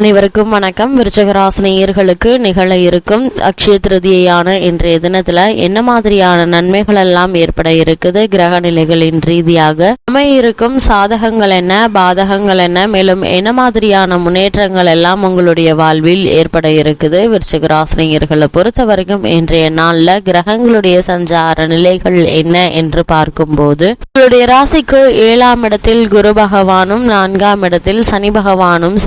அனைவருக்கும் வணக்கம். விருச்சகராசினியர்களுக்கு நிகழ இருக்கும் அக்ஷய திருதியான இன்றைய தினத்துல என்ன மாதிரியான நன்மைகள் எல்லாம் ஏற்பட இருக்குது? கிரக நிலைகளின் ரீதியாக அமைய இருக்கும் சாதகங்கள் என்ன? பாதகங்கள் என்ன? மேலும் என்ன மாதிரியான முன்னேற்றங்கள் எல்லாம் உங்களுடைய வாழ்வில் ஏற்பட இருக்குது? விருச்சகராசினியர்களை பொறுத்த வரைக்கும் இன்றைய நாள்ல கிரகங்களுடைய சஞ்சார நிலைகள் என்ன என்று பார்க்கும்போது உங்களுடைய ராசிக்கு ஏழாம் இடத்தில் குரு பகவானும் நான்காம் இடத்தில் சனி பகவானும்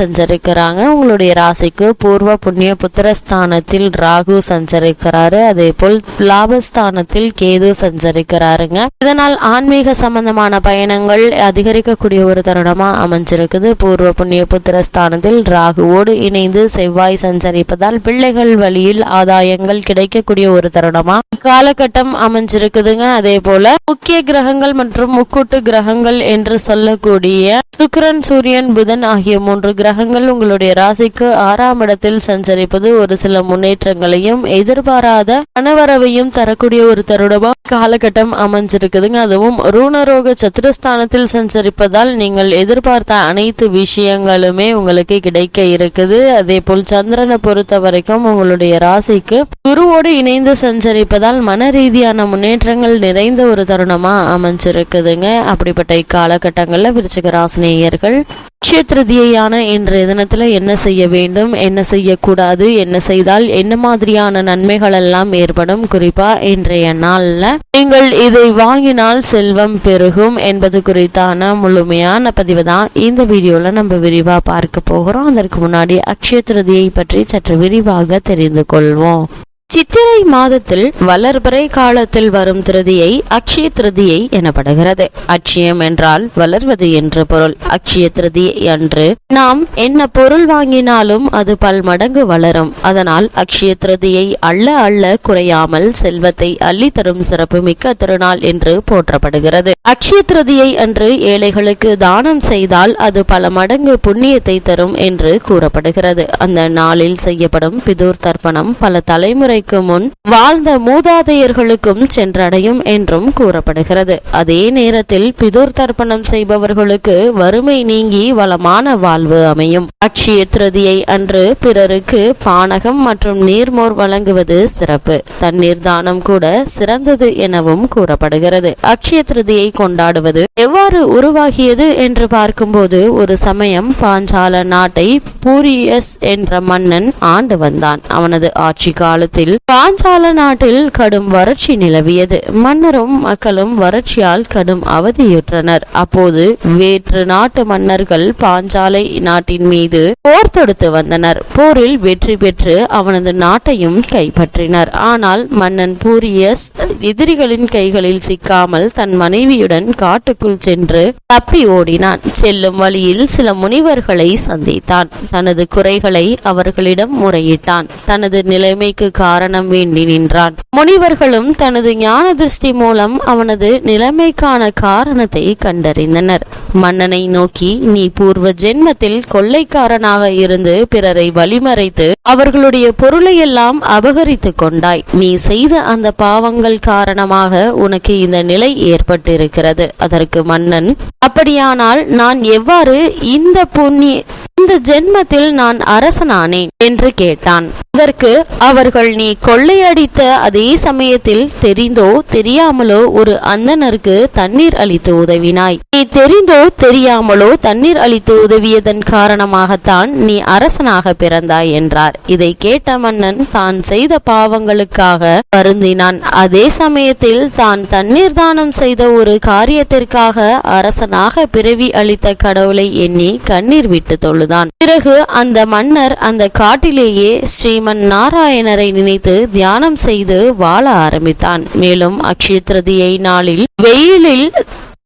சஞ்சரிக்கிறாங்க உங்களுடைய ராசிக்கு பூர்வ புண்ணிய புத்திரஸ்தானத்தில் ராகு சஞ்சரிக்கிறாரு. அதே போல் லாபஸ்தானத்தில் கேது சஞ்சரிக்கிறாருங்க. இதனால் ஆன்மீக சம்பந்தமான பயணங்கள் அதிகரிக்கக்கூடிய ஒரு தருணமா அமைஞ்சிருக்குது. பூர்வ புண்ணிய புத்திரஸ்தானத்தில் ராகுவோடு இணைந்து செவ்வாய் சஞ்சரிப்பதால் பிள்ளைகள் வழியில் ஆதாயங்கள் கிடைக்கக்கூடிய ஒரு தருணமா காலகட்டம் அமைஞ்சிருக்குதுங்க. அதே போல முக்கிய கிரகங்கள் மற்றும் முக்கூட்டு கிரகங்கள் என்று சொல்லக்கூடிய சுக்கிரன் சூரியன் புதன் ஆகிய மூன்று கிரகங்கள் உங்களுடைய ராசிக்கு ஆறாம் இடத்தில் சஞ்சரிப்பது ஒரு சில முன்னேற்றங்களையும் எதிர்பாராத பணவரவையும் தரக்கூடிய ஒரு தருணமா காலகட்டம் அமைஞ்சிருக்குதுங்க. அதுவும் ரூணரோக சத்துரஸ்தானத்தில் சஞ்சரிப்பதால் நீங்கள் எதிர்பார்த்த அனைத்து விஷயங்களுமே உங்களுக்கு கிடைக்க இருக்குது. அதே போல் சந்திரனை பொறுத்த வரைக்கும் உங்களுடைய ராசிக்கு குருவோடு இணைந்து சஞ்சரிப்பதால் மன ரீதியான முன்னேற்றங்கள் நிறைந்த ஒரு தருணமா அமைஞ்சிருக்குதுங்க. அப்படிப்பட்ட இக்காலகட்டங்களில் விருச்சிக ராசினேயர்கள் நட்சத்திரதியான இன்றைய தினத்துல என்ன செய்ய வேண்டும் என்ன செய்யக்கூடாது என்ன செய்தால் என்ன மாதிரியான நன்மைகள் எல்லாம் ஏற்படும்? குறிப்பா இன்றைய நாள்ல நீங்கள் இதை வாங்கினால் செல்வம் பெருகும் என்பது குறித்தான முழுமையான பதிவு தான் இந்த வீடியோல நம்ம விரிவா பார்க்க போகிறோம். அதற்கு முன்னாடி அக்ஷய திருதியை பற்றி சற்று விரிவாக தெரிந்து கொள்வோம். சித்திரை மாதத்தில் வளர்பிறை காலத்தில் வரும் திருதியை அக்ஷய திருதியை எனப்படுகிறது. அக்ஷயம் என்றால் வளர்வது என்று பொருள். அக்ஷய திருதியை அன்று நாம் என்ன பொருள் வாங்கினாலும் அது பல் மடங்கு வளரும். அதனால் அக்ஷய திருதியை அள்ள அள்ள குறையாமல் செல்வத்தை அள்ளி தரும் சிறப்பு மிக்க திருநாள் என்று போற்றப்படுகிறது. அக்ஷய திருதியை அன்று ஏழைகளுக்கு தானம் செய்தால் அது பல மடங்கு புண்ணியத்தை தரும் என்று கூறப்படுகிறது. அந்த நாளில் செய்யப்படும் பிதூர் தர்ப்பணம் பல தலைமுறை தலைமுறைக்கு முன் வாழ்ந்த மூதாதையர்களுக்கும் சென்றடையும் என்றும் கூறப்படுகிறது. அதே நேரத்தில் பிதுர் தர்ப்பணம் செய்பவர்களுக்கு வறுமை நீங்கி வளமான வாழ்வு அமையும். அக்ஷய திருதியை அன்று பிறருக்கு பானகம் மற்றும் நீர்மோர் வழங்குவது சிறப்பு. தண்ணீர் தானம் கூட சிறந்தது எனவும் கூறப்படுகிறது. அக்ஷய திருதியை கொண்டாடுவது எவ்வாறு உருவாகியது என்று பார்க்கும்போது ஒரு சமயம் பாஞ்சால நாட்டை பூரியஸ் என்ற மன்னன் ஆண்டு வந்தான். அவனது ஆட்சி காலத்தில் பாஞ்சால நாட்டில் கடும் வறட்சி நிலவியது. மன்னரும் மக்களும் வறட்சியால் கடும் அவதியுற்றனர். அப்போது வேற்று நாட்டு மன்னர்கள் பாஞ்சாலை நாட்டின் மீது போர் தொடுத்து வந்தனர். போரில் வெற்றி பெற்று அவனது நாட்டையும் கைப்பற்றினர். ஆனால் மன்னன் பூரியஸ் எதிரிகளின் கைகளில் சிக்காமல் தன் மனைவியுடன் காட்டுக்குள் சென்று தப்பி ஓடினான். செல்லும் வழியில் சில முனிவர்களை சந்தித்தான். தனது குறைகளை அவர்களிடம் முறையிட்டான். தனது நிலைமைக்கு காரணம் வேண்டி நின்றான். முனிவர்களும் தனது ஞான திருஷ்டி மூலம் அவனது நிலைமைக்கான காரணத்தை கண்டறிந்தனர். மன்னனை நோக்கி நீ பூர்வ ஜென்மத்தில் கொள்ளைக்காரனாக இருந்து பிறரை வழிமறைத்து அவர்களுடைய பொருளையெல்லாம் அபகரித்து கொண்டாய். நீ செய்த அந்த பாவங்கள் காரணமாக உனக்கு இந்த நிலை ஏற்பட்டிருக்கிறது. அதற்கு மன்னன் அப்படியானால் நான் எவ்வாறு இந்த புண்ணிய இந்த ஜென்மத்தில் நான் அரசனானேன்? என்று கேட்டான். அதற்கு அவர்கள் நீ கொள்ளையடித்த அதே சமயத்தில் தெரிந்தோ தெரியாமலோ ஒரு அந்தனருக்கு தண்ணீர் அளித்து உதவினாய். நீ தெரிந்தோ தெரியாமலோ தண்ணீர் அளித்து உதவியதன் காரணமாகத்தான் நீ அரசனாக பிறந்தாய் என்றார். இதை கேட்ட மன்னன் தான் செய்த பாவங்களுக்காக வருந்தினான். அதே சமயத்தில் தான் தண்ணீர் தானம் செய்த ஒரு காரியத்திற்காக அரசனாக பிறவி அளித்த கடவுளை எண்ணி கண்ணீர் விட்டு தொழுதான். பிறகு அந்த மன்னர் அந்த காட்டிலேயே ஸ்ரீமன் நாராயணரை நினைத்து தியானம் செய்து வாழ ஆரம்பித்தான். மேலும் அக்ஷய திருதியை நாளில் வெயிலில்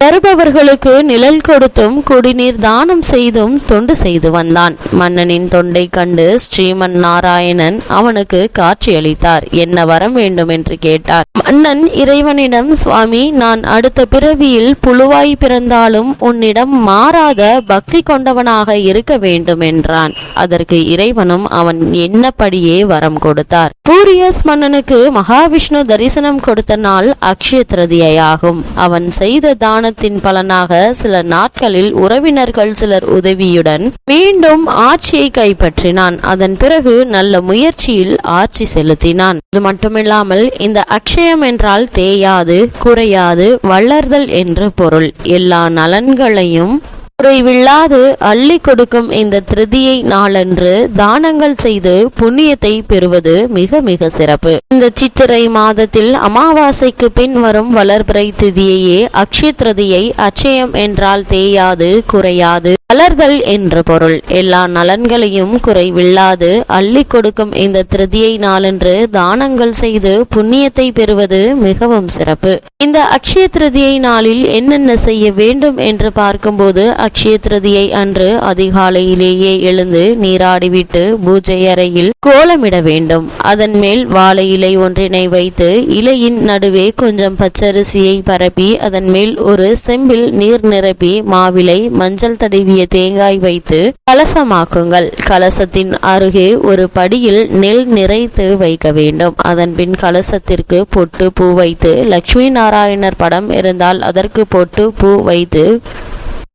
வருபவர்களுக்கு நிழல் கொடுத்தும் குடிநீர் தானம் செய்தும் தொண்டு செய்து வந்தான். மன்னனின் தொண்டை கண்டு ஸ்ரீமன் நாராயணன் அவனுக்கு காட்சியளித்தார். என்ன வரம் வேண்டும்? என்று கேட்டார். மன்னன் இறைவனிடம் சுவாமி நான் அடுத்த பிறவியில் புழுவாய் பிறந்தாலும் உன்னிடம் மாறாத பக்தி கொண்டவனாக இருக்க வேண்டும் என்றான். அதற்கு இறைவனும் அவன் என்னப்படியே வரம் கொடுத்தார். பூரியஸ் மன்னனுக்கு மகாவிஷ்ணு தரிசனம் கொடுத்த நாள் அக்ஷய திருதியாகும் அவன் செய்த தானத்தின் பலனாக சில நாட்களில் உறவினர்கள் சிலர் உதவியுடன் மீண்டும் ஆட்சியை கைப்பற்றினான். அதன் பிறகு நல்ல முயற்சியில் ஆட்சி செலுத்தினான். இது மட்டுமில்லாமல் இந்த அக்ஷயம் என்றால் தேயாது குறையாது வளர்தல் என்று பொருள். எல்லா நலன்களையும் குறைவில்லாது அள்ளி கொடுக்கும் இந்த திருதியை நாளன்று தானங்கள் செய்து புண்ணியத்தை பெறுவது மிக மிக சிறப்பு. இந்த சித்திரை மாதத்தில் அமாவாசைக்கு பின் வரும் வளர்பிறை திதியையே அக்ஷய திருதியை அச்சயம் என்றால் தேயாது குறையாது. வளர்தல் என்று பொருள். எல்லா நலன்களையும் குறைவில்லாது அள்ளி கொடுக்கும் இந்த திருதியை நாளன்று தானங்கள் செய்து புண்ணியத்தை பெறுவது மிகவும் சிறப்பு. இந்த அக்ஷய திருதியை நாளில் என்னென்ன செய்ய வேண்டும் என்று பார்க்கும்போது அக்ஷய திருதியை அன்று அதிகாலையிலேயே எழுந்து நீராடிவிட்டு பூஜை அறையில் கோலமிட வேண்டும். அதன் மேல் வாழை இலை ஒன்றினை வைத்து இலையின் நடுவே கொஞ்சம் பச்சரிசியை பரப்பி அதன் மேல் ஒரு செம்பில் நீர் நிரப்பி மாவிலை மஞ்சள் தடவிய தேங்காய் வைத்து கலசமாக்குங்கள். கலசத்தின் அருகே ஒரு படியில் நெல் நிறைத்து வைக்க வேண்டும். அதன் பின் கலசத்திற்கு பொட்டு பூ வைத்து லட்சுமி நாராயணர் படம் இருந்தால் அதற்கு பொட்டு பூ வைத்து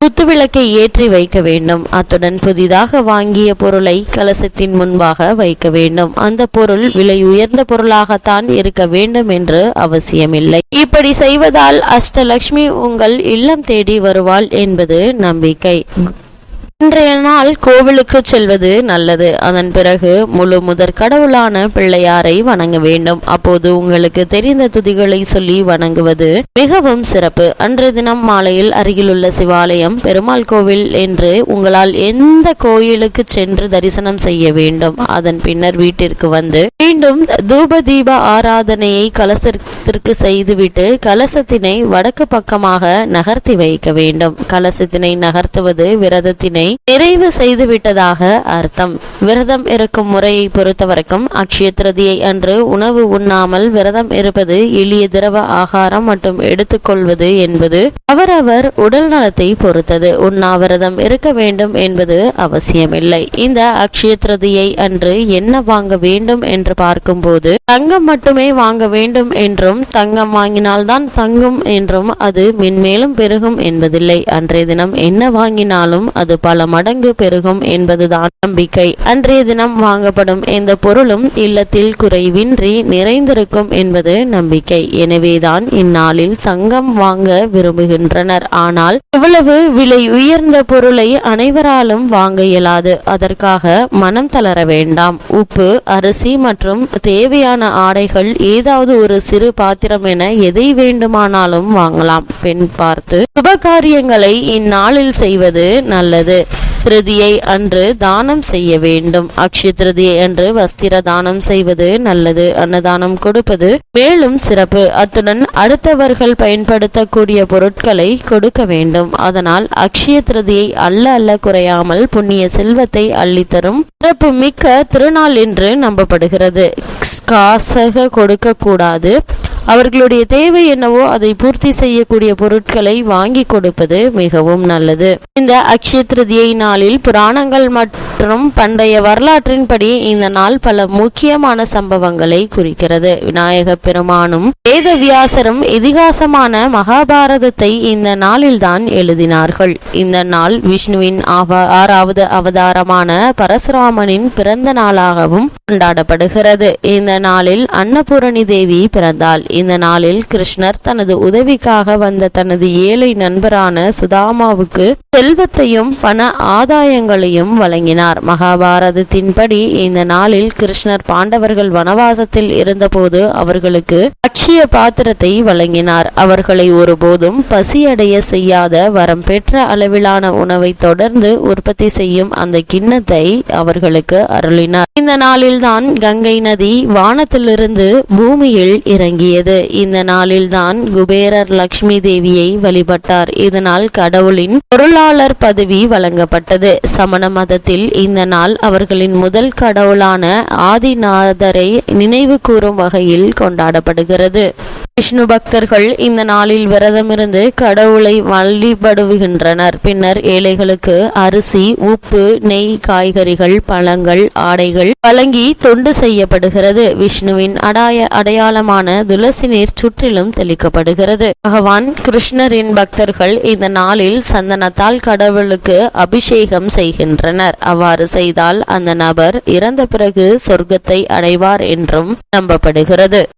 குத்துவிளக்கை ஏற்றி வைக்க வேண்டும். அத்துடன் புதிதாக வாங்கிய பொருளை கலசத்தின் முன்பாக வைக்க வேண்டும். அந்த பொருள் விலை உயர்ந்த பொருளாகத்தான் இருக்க வேண்டும் என்று அவசியமில்லை. இப்படி செய்வதால் அஷ்டலக்ஷ்மி உங்கள் இல்லம் தேடி வருவாள் என்பது நம்பிக்கை. இன்றைய நாள் கோவிலுக்கு செல்வது நல்லது. அதன் பிறகு முழு முதற் கடவுளான பிள்ளையாரை வணங்க வேண்டும். அப்போது உங்களுக்கு தெரிந்த துதிகளை சொல்லி வணங்குவது மிகவும் சிறப்பு. அன்றைய தினம் மாலையில் அருகிலுள்ள சிவாலயம் பெருமாள் கோவில் என்று உங்களால் எந்த கோயிலுக்கு சென்று தரிசனம் செய்ய வேண்டும். அதன் பின்னர் வீட்டிற்கு வந்து மீண்டும் தூப தீப ஆராதனையை கலசத்திற்கு செய்துவிட்டு கலசத்தினை வடக்கு பக்கமாக நகர்த்தி வைக்க வேண்டும். கலசத்தினை நகர்த்துவது விரதத்தினை நிறைவு செய்துவிட்டதாக அர்த்தம். விரதம் இருக்கும் முறையை பொறுத்தவரைக்கும் அக்ஷய திருதியை அன்று உணவு உண்ணாமல் விரதம் இருப்பது எளிய திரவ ஆகாரம் மற்றும் எடுத்துக்கொள்வது என்பது அவரவர் உடல் நலத்தை பொறுத்தது. உண்ணாவிரதம் இருக்க வேண்டும் என்பது அவசியமில்லை. இந்த அக்ஷய திருதியை அன்று என்ன வாங்க வேண்டும் என்று பார்க்கும்போது தங்கம் மட்டுமே வாங்க வேண்டும் என்றும் தங்கம் வாங்கினால்தான் தங்கும் என்றும் அது மென்மேலும் பெருகும் என்பதில்லை. அன்றைய தினம் என்ன வாங்கினாலும் அது பல மடங்கு பெருகும் என்பதுதான் நம்பிக்கை. அன்றைய தினம் வாங்கப்படும் எந்த பொருளும் இல்லத்தில் குறைவின்றி நிறைந்திருக்கும் என்பது நம்பிக்கை. எனவேதான் இந்நாளில் தங்கம் வாங்க விரும்புகின்றனர். ஆனால் இவ்வளவு விலை உயர்ந்த பொருளை அனைவராலும் வாங்க இயலாது. அதற்காக மனம் தளர வேண்டாம். உப்பு அரிசி மற்றும் தேவையான ஆடைகள் ஏதாவது ஒரு சிறு பாத்திரம் என எதை வேண்டுமானாலும் வாங்கலாம். பெண் பார்த்து சுபகாரியங்களை இந்நாளில் செய்வது நல்லது. திருதியை அன்று தானம் செய்ய வேண்டும். அக்ஷய திருதியை அன்று வஸ்திர தானம் செய்வது நல்லது. அன்னதானம் கொடுப்பது மேலும் சிறப்பு. அத்துடன் அடுத்தவர்கள் பயன்படுத்தக்கூடிய பொருட்களை கொடுக்க வேண்டும். அதனால் அக்ஷய திருதியை அல்ல அல்ல குறையாமல் புண்ணிய செல்வத்தை அள்ளித்தரும் சிறப்பு மிக்க திருநாள் என்று நம்பப்படுகிறது. காசக கொடுக்க கூடாது அவர்களுடைய தேவை என்னவோ அதை பூர்த்தி செய்யக்கூடிய பொருட்களை வாங்கி கொடுப்பது மிகவும் நல்லது. இந்த அக்ஷய திருதியை நாளில் புராணங்கள் மற்றும் பண்டைய வரலாற்றின்படி இந்த நாள் பல முக்கியமான சம்பவங்களை குறிக்கிறது. விநாயக பெருமானும் வேதவியாசரும் இதிகாசமான மகாபாரதத்தை இந்த நாளில்தான் எழுதினார்கள். இந்த நாள் விஷ்ணுவின் ஆறாவது அவதாரமான பரசுராமனின் பிறந்த நாளாகவும் கொண்டாடப்படுகிறது. இந்த நாளில் அன்னபூரணி தேவி பிறந்தாள். இந்த நாளில் கிருஷ்ணர் தனது உதவிக்காக வந்த தனது ஏழை நண்பரான சுதாமாவுக்கு செல்வத்தையும் பண ஆதாயங்களையும் வழங்கினார். மகாபாரதத்தின்படி இந்த நாளில் கிருஷ்ணர் பாண்டவர்கள் வனவாசத்தில் இருந்தபோது அவர்களுக்கு அட்சிய பாத்திரத்தை வழங்கினார். அவர்களை ஒருபோதும் பசியடைய செய்யாத வரம் பெற்ற அளவிலான உணவை தொடர்ந்து உற்பத்தி செய்யும் அந்த கிண்ணத்தை அவர்களுக்கு அருளினார். இந்த நாளில்தான் கங்கை நதி வானத்திலிருந்து பூமியில் இறங்கியது. இந்த நாளில்தான் குபேரர் லக்ஷ்மி தேவியை வழிபட்டார். இதனால் கடவுளின் பொருளாளர் பதவி வழங்கப்பட்டது. சமண மதத்தில் இந்த நாள் அவர்களின் முதல் கடவுளான ஆதிநாதரை நினைவு கூறும் வகையில் கொண்டாடப்படுகிறது. வருகிறது. விஷ்ணு பக்தர்கள் இந்த நாளில் விரதமிருந்து கடவுளை வழிபடுகின்றனர். பின்னர் ஏழைகளுக்கு அரிசி உப்பு நெய் காய்கறிகள் பழங்கள் ஆடைகள் வழங்கி தொண்டு செய்யப்படுகிறது. விஷ்ணுவின் அடாய அடையாளமான துளசி நீர் சுற்றிலும் தெளிக்கப்படுகிறது. பகவான் கிருஷ்ணரின் பக்தர்கள் இந்த நாளில் சந்தனத்தால் கடவுளுக்கு அபிஷேகம் செய்கின்றனர். அவ்வாறு செய்தால் அந்த நபர் இறந்த பிறகு சொர்க்கத்தை அடைவார் என்றும் நம்பப்படுகிறது.